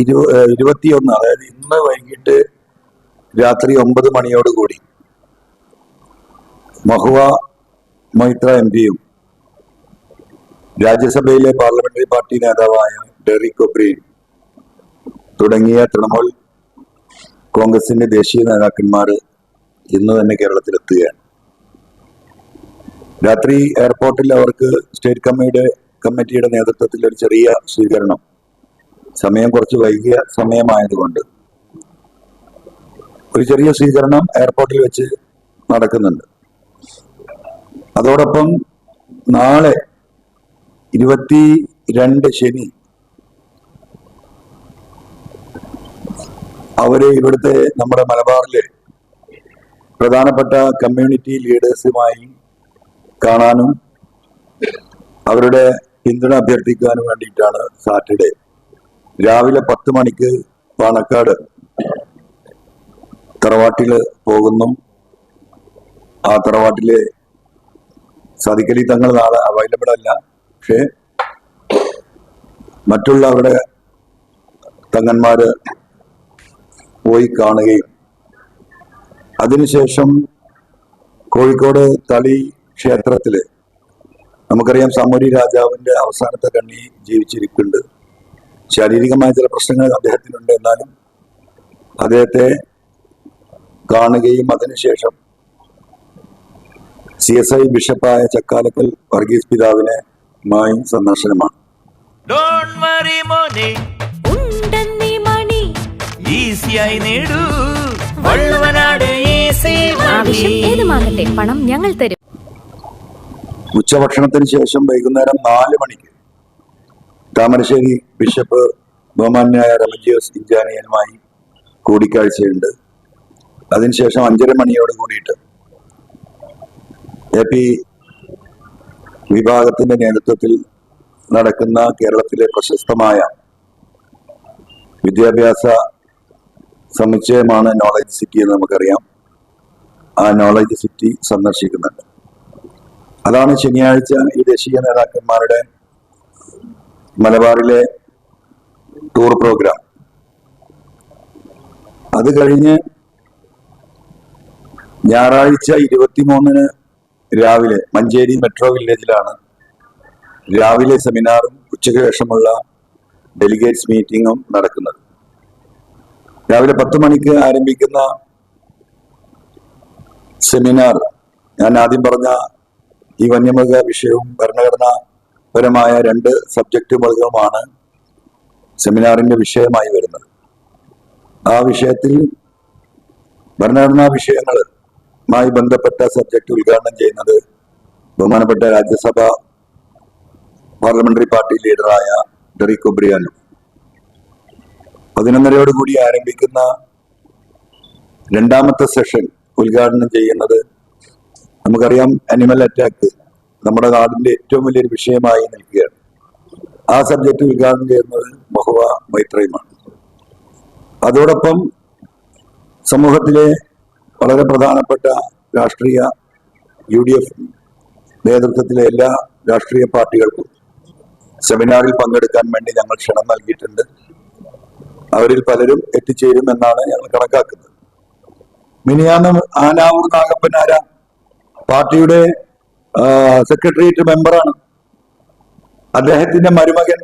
ഇരു ഇരുപത്തിയൊന്ന് അതായത് ഇന്ന് വൈകിട്ട് രാത്രി ഒമ്പത് മണിയോടുകൂടി മഹുവ മൈത്ര എം പിയും രാജ്യസഭയിലെ പാർലമെന്ററി പാർട്ടി നേതാവായ ഡെറിക് ഒബ്രീൻ തുടങ്ങിയ തൃണമൂൽ കോൺഗ്രസിന്റെ ദേശീയ നേതാക്കന്മാർ ഇന്ന് തന്നെ കേരളത്തിലെത്തുകയാണ്. രാത്രി എയർപോർട്ടിൽ അവർക്ക് സ്റ്റേറ്റ് കമ്മിയുടെ കമ്മിറ്റിയുടെ നേതൃത്വത്തിൽ ഒരു ചെറിയ സ്വീകരണം സമയം കുറച്ച് വൈകിയ സമയമായതുകൊണ്ട്. ഒരു ചെറിയ സ്വീകരണം എയർപോർട്ടിൽ വെച്ച് നടക്കുന്നുണ്ട്. അതോടൊപ്പം നാളെ ഇരുപത്തി രണ്ട് ശനി അവർ ഇവിടുത്തെ നമ്മുടെ മലബാറിലെ പ്രധാനപ്പെട്ട കമ്മ്യൂണിറ്റി ലീഡേഴ്സുമായി കാണാനും അവരുടെ പിന്തുണ അഭ്യർത്ഥിക്കാനും വേണ്ടിയിട്ടാണ് സാറ്റർഡേ. രാവിലെ പത്ത് മണിക്ക് പാണക്കാട് തറവാട്ടിൽ പോകുന്നു. ആ തറവാട്ടിലെ സതിക്കലി തങ്ങൾ നാളെ അവൈലബിൾ അല്ല. പക്ഷേ മറ്റുള്ളവരുടെ തങ്ങന്മാര് പോയി കാണുകയും അതിനുശേഷം കോഴിക്കോട് തളി ക്ഷേത്രത്തിൽ നമുക്കറിയാം സമൂരി രാജാവിന്റെ അവസാനത്തെ കണ്ണി ജീവിച്ചിരിക്കുന്നുണ്ട്. ശാരീരികമായ ചില പ്രശ്നങ്ങൾ അദ്ദേഹത്തിനുണ്ട് എന്നാലും അദ്ദേഹത്തെ കാണുകയും അതിനുശേഷം സി എസ് ഐ ബിഷപ്പായ ചക്കാലക്കൽ വർഗീസ് പിതാവിനെ മായി സന്ദർശനമാണ്. ഡോണ്ട് വറി മോനെ. ഉണ്ടെന്നീ മണി. ഈസിയായി നേടൂ. വള്ളുവനാട് ഈസി ആവശ്യം ഏതുമാകട്ടെ പണം ഞങ്ങൾ തരും. ഉച്ചഭക്ഷണത്തിന് ശേഷം വൈകുന്നേരം നാല് മണിക്ക് താമരശ്ശേരി ബിഷപ്പ് ബഹുമാന്യായ റമജിയോസ് ഇഞ്ചാനിയനുമായി കൂടിക്കാഴ്ചയുണ്ട്. അതിനുശേഷം അഞ്ചര മണിയോട് കൂടിയിട്ട് എ പി വിഭാഗത്തിന്റെ നേതൃത്വത്തിൽ നടക്കുന്ന കേരളത്തിലെ പ്രശസ്തമായ വിദ്യാഭ്യാസ സമുച്ചയമാണ് നോളജ് സിറ്റി എന്ന് നമുക്കറിയാം. ആ നോളജ് സിറ്റി സന്ദർശിക്കുന്നുണ്ട്. അതാണ് ശനിയാഴ്ച ഈ ദേശീയ നേതാക്കന്മാരുടെ മലബാറിലെ ടൂർ പ്രോഗ്രാം. അത് കഴിഞ്ഞ് ഞായറാഴ്ച ഇരുപത്തിമൂന്നിന് രാവിലെ മഞ്ചേരി മെട്രോ വില്ലേജിലാണ് രാവിലെ സെമിനാറും ഉച്ചയ്ക്ക് ശേഷമുള്ള ഡെലിഗേറ്റ്സ് മീറ്റിങ്ങും നടക്കുന്നത്. രാവിലെ പത്ത് മണിക്ക് ആരംഭിക്കുന്ന സെമിനാർ ഞാൻ ആദ്യം പറഞ്ഞ ഈ വന്യമൃഗ വിഷയവും ഭരണഘടനാപരമായ രണ്ട് സബ്ജക്റ്റുകളുമാണ് സെമിനാറിന്റെ വിഷയമായി വരുന്നത്. ആ വിഷയത്തിൽ ഭരണഘടനാ വിഷയങ്ങളുമായി ബന്ധപ്പെട്ട സബ്ജക്റ്റ് ഉദ്ഘാടനം ചെയ്യുന്നത് ബഹുമാനപ്പെട്ട രാജ്യസഭ പാർലമെന്ററി പാർട്ടി ലീഡറായ ഡെറിക് ഒബ്രിയാനും പതിനൊന്നരയോട് കൂടി ആരംഭിക്കുന്ന രണ്ടാമത്തെ സെഷൻ ഉദ്ഘാടനം ചെയ്യുന്നത് നമുക്കറിയാം അനിമൽ അറ്റാക്ക് നമ്മുടെ നാടിന്റെ ഏറ്റവും വലിയൊരു വിഷയമായി നിൽക്കുകയാണ്. ആ സബ്ജക്റ്റ് ഉദ്ഘാടനം ചെയ്യുന്നത് മഹുവ മൈത്രയുമാണ്. അതോടൊപ്പം സമൂഹത്തിലെ വളരെ പ്രധാനപ്പെട്ട രാഷ്ട്രീയ യു ഡി എഫ് നേതൃത്വത്തിലെ എല്ലാ രാഷ്ട്രീയ പാർട്ടികൾക്കും സെമിനാറിൽ പങ്കെടുക്കാൻ വേണ്ടി ഞങ്ങൾ ക്ഷണം നൽകിയിട്ടുണ്ട്. അവരിൽ പലരും എത്തിച്ചേരും എന്നാണ് ഞങ്ങൾ കണക്കാക്കുന്നത്. മിനിയാന്ന് ആനാവൂർ നാഗപ്പനാര പാർട്ടിയുടെ സെക്രട്ടേറിയറ്റ് മെമ്പറാണ് അദ്ദേഹത്തിന്റെ മരുമകൻ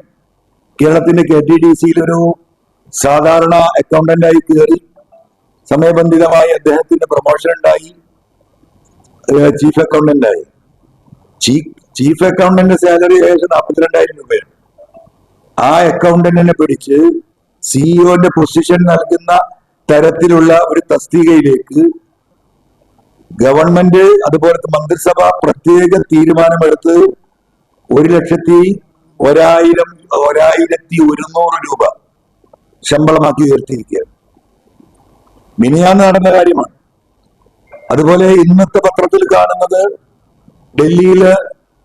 കേരളത്തിന്റെ കെ ടി ഡി സിയിൽ ഒരു സാധാരണ അക്കൗണ്ടന്റായി കയറി. സമയബന്ധിതമായി അദ്ദേഹത്തിന്റെ പ്രൊമോഷൻ ഉണ്ടായി. ചീഫ് അക്കൗണ്ടന്റായി ചീഫ് അക്കൗണ്ടന്റ് സാലറി ഏകദേശം നാൽപ്പത്തിരണ്ടായിരം രൂപയാണ്. ആ അക്കൗണ്ടന്റിനെ പിടിച്ച് സിഇഒന്റെ പൊസിഷൻ നൽകുന്ന തരത്തിലുള്ള ഒരു തസ്തികയിലേക്ക് ഗവൺമെന്റ് അതുപോലെ മന്ത്രിസഭ പ്രത്യേക തീരുമാനമെടുത്ത് ഒരു ലക്ഷത്തി ഒരായിരം ഒരായിരത്തി ഒരുന്നൂറ് രൂപ ശമ്പളമാക്കി ഉയർത്തിയിരിക്കുകയാണ്. മിനിയാന്ന് നടന്ന കാര്യമാണ്. അതുപോലെ ഇന്നത്തെ പത്രത്തിൽ കാണുന്നത് ഡൽഹിയിൽ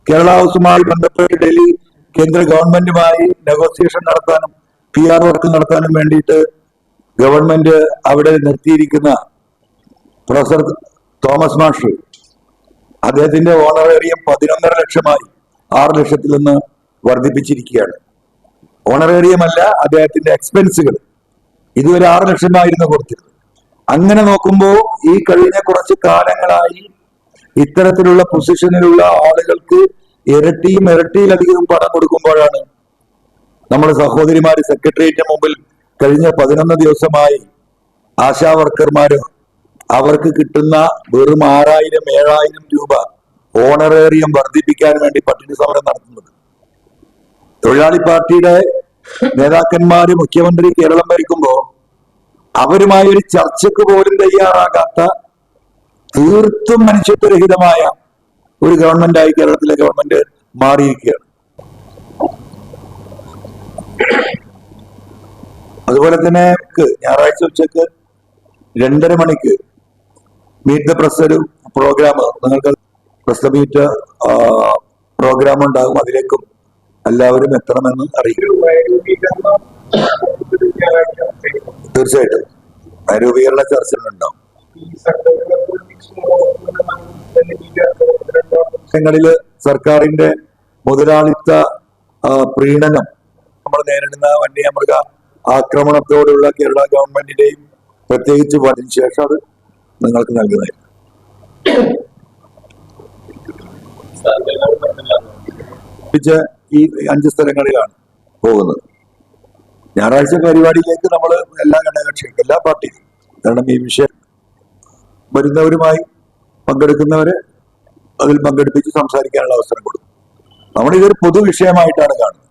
കേരള ഹൗസുമായി ബന്ധപ്പെട്ട് ഡൽഹി കേന്ദ്ര ഗവൺമെന്റുമായി നെഗോസിയേഷൻ നടത്താനും പി ആർ വർക്ക് നടത്താനും വേണ്ടിയിട്ട് ഗവൺമെന്റ് അവിടെ നിർത്തിയിരിക്കുന്ന പ്രൊഫസർ തോമസ് മാഷ് അദ്ദേഹത്തിന്റെ ഓണറേറിയം പതിനൊന്നര ലക്ഷമായി ആറ് ലക്ഷത്തിൽ നിന്ന് വർദ്ധിപ്പിച്ചിരിക്കുകയാണ്. ഓണറേറിയം അല്ല അദ്ദേഹത്തിന്റെ എക്സ്പെൻസുകൾ ഇതുവരെ ആറ് ലക്ഷമായിരുന്നു കൊടുത്തിരുന്നത് അങ്ങനെ നോക്കുമ്പോൾ ഈ കഴിഞ്ഞ കുറച്ച് കാലങ്ങളായി ഇത്തരത്തിലുള്ള പൊസിഷനിലുള്ള ആളുകൾക്ക് ഇരട്ടിയും ഇരട്ടിയിലധികം പണം കൊടുക്കുമ്പോഴാണ് നമ്മുടെ സഹോദരിമാര് സെക്രട്ടേറിയറ്റിന് മുമ്പിൽ കഴിഞ്ഞ പതിനൊന്ന് ദിവസമായി ആശാ വർക്കർമാര് അവർക്ക് കിട്ടുന്ന വെറും ആറായിരം ഏഴായിരം രൂപ ഓണറേറിയം വർദ്ധിപ്പിക്കാൻ വേണ്ടി പട്ടിണി സമരം നടത്തുന്നത്. തൊഴിലാളി പാർട്ടിയുടെ നേതാക്കന്മാര് മുഖ്യമന്ത്രി കേരളം ഭരിക്കുമ്പോ അവരുമായി ഒരു ചർച്ചക്ക് പോലും തയ്യാറാകാത്ത തീർത്തും മനുഷ്യത്വരഹിതമായ ഒരു ഗവൺമെന്റായി കേരളത്തിലെ ഗവൺമെന്റ് മാറിയിരിക്കുകയാണ്. അതുപോലെ തന്നെ ഞായറാഴ്ച ഉച്ചയ്ക്ക് രണ്ടര മണിക്ക് മീറ്റ് ദ പ്രസ് ഒരു പ്രോഗ്രാം നിങ്ങൾക്ക് പ്രസ് മീറ്റ് പ്രോഗ്രാം ഉണ്ടാകും. അതിലേക്കും എല്ലാവരും എത്തണമെന്ന് അറിയിക്കും തീർച്ചയായിട്ടും. രൂപീകരണ ചർച്ചകളുണ്ടാവും സർക്കാരിന്റെ മുതലാളിത്ത പ്രീണനം നമ്മൾ നേരിടുന്ന വന്യമൃഗ ആക്രമണത്തോടുള്ള കേരള ഗവൺമെന്റിന്റെയും പ്രത്യേകിച്ച് അതിനുശേഷം അത് നിങ്ങൾക്ക് നൽകുന്നത് പിച്ച് ഈ അഞ്ച് സ്ഥലങ്ങളിലാണ് പോകുന്നത്. ഞായറാഴ്ച പരിപാടിയിലേക്ക് നമ്മൾ എല്ലാ ഘടകകക്ഷികളും എല്ലാ പാർട്ടിയും കാരണം ഈ വിഷയം വരുന്നവരുമായി പങ്കെടുക്കുന്നവരെ അതിൽ പങ്കെടുപ്പിച്ച് സംസാരിക്കാനുള്ള അവസരം കൊടുക്കും. നമ്മൾ ഇതൊരു പൊതു വിഷയമായിട്ടാണ് കാണുന്നത്.